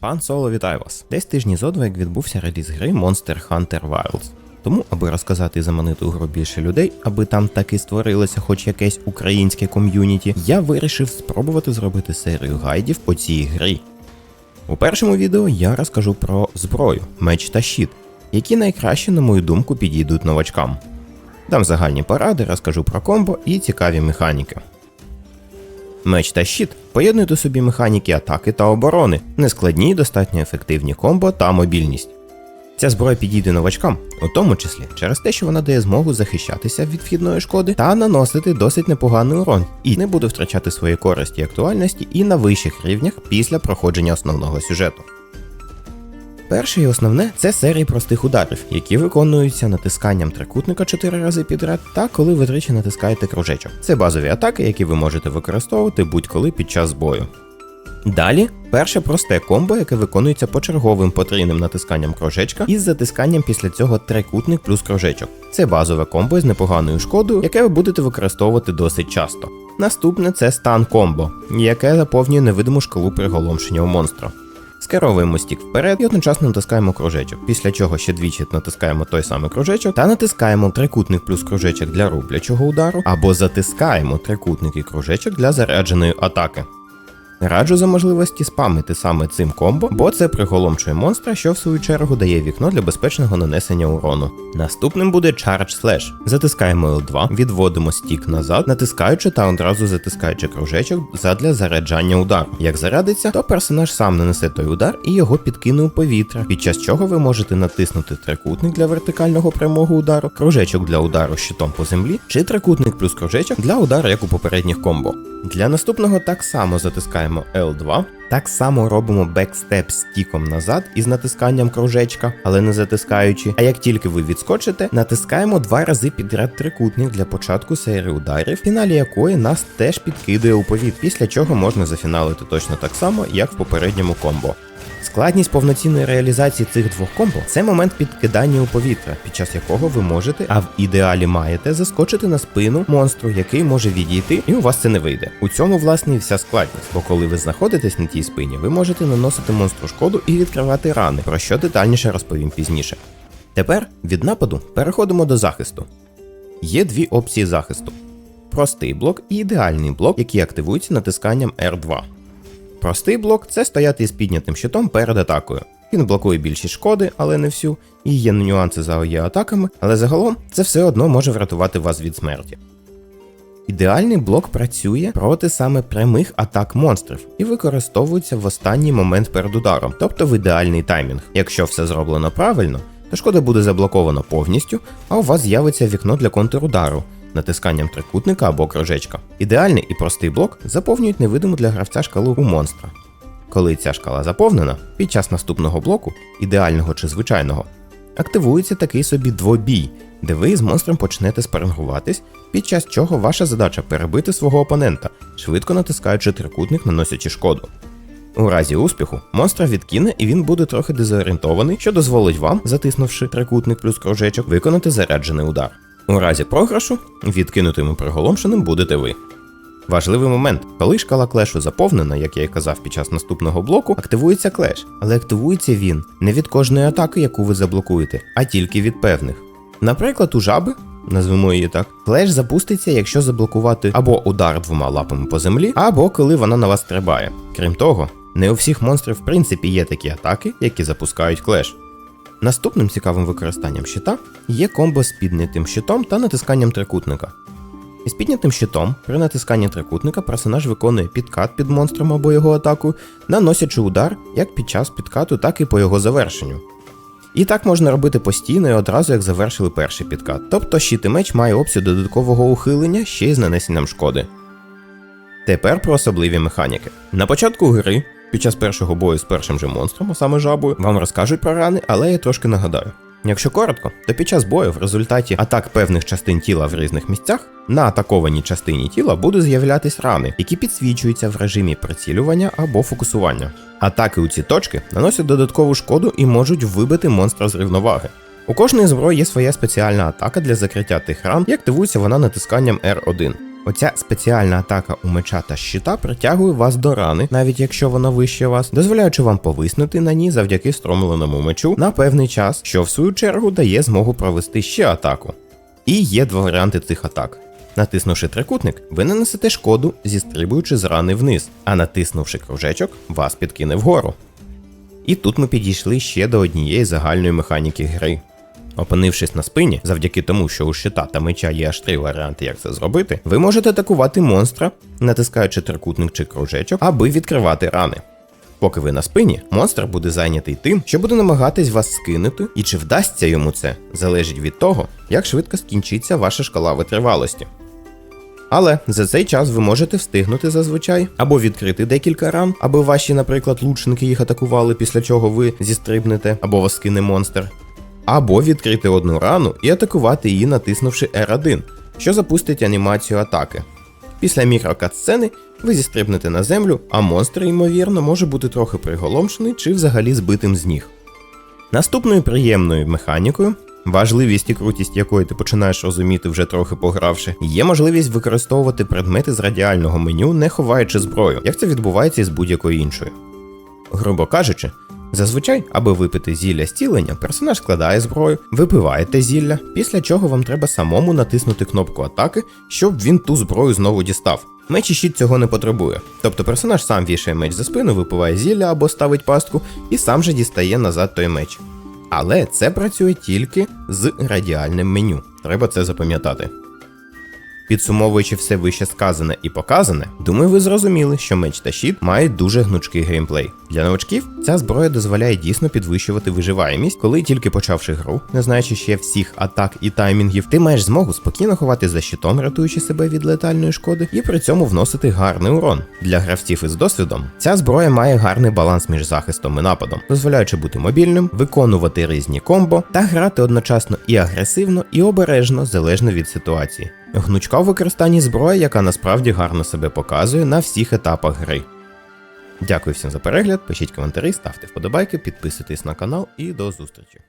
Пан Соло, вітаю вас! Десь тижні зо два, як відбувся реліз гри Monster Hunter Wilds. Тому, аби розказати і заманити у гру більше людей, аби там таки створилося хоч якесь українське ком'юніті, я вирішив спробувати зробити серію гайдів по цій грі. У першому відео я розкажу про зброю, меч та щит, які найкраще, на мою думку, підійдуть новачкам. Дам загальні поради, розкажу про комбо і цікаві механіки. Меч та щит поєднують у собі механіки атаки та оборони, нескладні, достатньо ефективні комбо та мобільність. Ця зброя підійде новачкам, у тому числі через те, що вона дає змогу захищатися від вхідної шкоди та наносити досить непоганий урон, і не буде втрачати свої користі і актуальності і на вищих рівнях після проходження основного сюжету. Перше і основне це серії простих ударів, які виконуються натисканням трикутника 4 рази підряд, та коли ви тричі натискаєте кружечок. Це базові атаки, які ви можете використовувати будь-коли під час бою. Далі перше просте комбо, яке виконується почерговим потрійним натисканням кружечка із затисканням після цього трикутник плюс кружечок. Це базове комбо з непоганою шкодою, яке ви будете використовувати досить часто. Наступне це стан комбо, яке заповнює невидиму шкалу приголомшення у монстра. Скеровуємо стік вперед і одночасно натискаємо кружечок, після чого ще двічі натискаємо той самий кружечок та натискаємо трикутник плюс кружечок для рублячого удару, або затискаємо трикутник і кружечок для зарядженої атаки. Раджу за можливості спамити саме цим комбо, бо це приголомшує монстра, що в свою чергу дає вікно для безпечного нанесення урону. Наступним буде Charge Slash. Затискаємо L2, відводимо стік назад, натискаючи та одразу затискаючи кружечок задля заряджання удару. Як зарядиться, то персонаж сам нанесе той удар і його підкине у повітря, під час чого ви можете натиснути трикутник для вертикального прямого удару, кружечок для удару щитом по землі, чи трикутник плюс кружечок для удару, як у попередніх комбо. Для наступного так само затискаємо L2. Так само робимо бекстеп стіком назад із натисканням кружечка, але не затискаючи. А як тільки ви відскочите, натискаємо два рази підряд трикутник для початку серії ударів, фіналі якої нас теж підкидує у повіт, після чого можна зафіналити точно так само, як в попередньому комбо. Складність повноцінної реалізації цих двох комбо це момент підкидання у повітря, під час якого ви можете, а в ідеалі маєте заскочити на спину монстру, який може відійти, і у вас це не вийде. У цьому власне і вся складність, бо коли ви знаходитесь на тій спині, ви можете наносити монстру шкоду і відкривати рани, про що детальніше розповім пізніше. Тепер від нападу переходимо до захисту. Є дві опції захисту: простий блок і ідеальний блок, які активуються натисканням R2. Простий блок це стояти із піднятим щитом перед атакою. Він блокує більшість шкоди, але не всю, і є нюанси за ОЄ атаками, але загалом це все одно може врятувати вас від смерті. Ідеальний блок працює проти саме прямих атак монстрів і використовується в останній момент перед ударом, тобто в ідеальний таймінг. Якщо все зроблено правильно, то шкода буде заблокована повністю, а у вас з'явиться вікно для контрудару натисканням трикутника або кружечка. Ідеальний і простий блок заповнюють невидиму для гравця шкалу у монстра. Коли ця шкала заповнена, під час наступного блоку, ідеального чи звичайного, активується такий собі двобій, де ви з монстром почнете спарингуватись, під час чого ваша задача перебити свого опонента, швидко натискаючи трикутник, наносячи шкоду. У разі успіху монстра відкине і він буде трохи дезорієнтований, що дозволить вам, затиснувши трикутник плюс кружечок, виконати заряджений удар. У разі програшу відкинутим і приголомшеним будете ви. Важливий момент, коли шкала клешу заповнена, як я і казав під час наступного блоку, активується клеш, але активується він не від кожної атаки, яку ви заблокуєте, а тільки від певних. Наприклад, у жаби, назвемо її так, клеш запуститься, якщо заблокувати або удар двома лапами по землі, або коли вона на вас стрибає. Крім того, не у всіх монстрів в принципі є такі атаки, які запускають клеш. Наступним цікавим використанням щита є комбо з піднятим щитом та натисканням трикутника. Із піднятим щитом при натисканні трикутника персонаж виконує підкат під монстром або його атаку, наносячи удар як під час підкату, так і по його завершенню. І так можна робити постійно і одразу як завершили перший підкат. Тобто щит і меч має опцію додаткового ухилення ще й з нанесенням шкоди. Тепер про особливі механіки. На початку гри під час першого бою з першим же монстром, а саме жабою, вам розкажуть про рани, але я трошки нагадаю. Якщо коротко, то під час бою в результаті атак певних частин тіла в різних місцях на атакованій частині тіла будуть з'являтись рани, які підсвічуються в режимі прицілювання або фокусування. Атаки у ці точки наносять додаткову шкоду і можуть вибити монстра з рівноваги. У кожної зброї є своя спеціальна атака для закриття тих ран, і активується вона натисканням R1. Оця спеціальна атака у меча та щита притягує вас до рани, навіть якщо вона вище вас, дозволяючи вам повиснути на ній завдяки стромленому мечу на певний час, що в свою чергу дає змогу провести ще атаку. І є два варіанти цих атак. Натиснувши трикутник, ви нанесете шкоду, зістрибуючи з рани вниз, а натиснувши кружечок, вас підкине вгору. І тут ми підійшли ще до однієї загальної механіки гри. Опинившись на спині, завдяки тому, що у щита та меча є аж три варіанти, як це зробити, ви можете атакувати монстра, натискаючи трикутник чи кружечок, аби відкривати рани. Поки ви на спині, монстр буде зайнятий тим, що буде намагатись вас скинути, і чи вдасться йому це, залежить від того, як швидко скінчиться ваша шкала витривалості. Але за цей час ви можете встигнути зазвичай або відкрити декілька ран, аби ваші, наприклад, лучники їх атакували, після чого ви зістрибнете або вас кине монстр, або відкрити одну рану і атакувати її, натиснувши R1, що запустить анімацію атаки. Після мікрокатсцени ви зістрибнете на землю, а монстр, ймовірно, може бути трохи приголомшений чи взагалі збитим з ніг. Наступною приємною механікою, важливість і крутість якої ти починаєш розуміти вже трохи погравши, є можливість використовувати предмети з радіального меню, не ховаючи зброю, як це відбувається із будь-якою іншою. Грубо кажучи, зазвичай, аби випити зілля зцілення, персонаж складає зброю, випиваєте зілля, після чого вам треба самому натиснути кнопку атаки, щоб він ту зброю знову дістав. Меч і щит цього не потребує. Тобто персонаж сам вішає меч за спину, випиває зілля або ставить пастку, і сам же дістає назад той меч. Але це працює тільки з радіальним меню. Треба це запам'ятати. Підсумовуючи все вище сказане і показане, думаю, ви зрозуміли, що меч та щит мають дуже гнучкий геймплей. Для новачків ця зброя дозволяє дійсно підвищувати виживаємість, коли тільки почавши гру, не знаючи ще всіх атак і таймінгів, ти маєш змогу спокійно ховати за щитом, рятуючи себе від летальної шкоди, і при цьому вносити гарний урон. Для гравців із досвідом ця зброя має гарний баланс між захистом і нападом, дозволяючи бути мобільним, виконувати різні комбо та грати одночасно і агресивно, і обережно, залежно від ситуації. Гнучка в використанні зброї, яка насправді гарно себе показує на всіх етапах гри. Дякую всім за перегляд, пишіть коментарі, ставте вподобайки, підписуйтесь на канал і до зустрічі.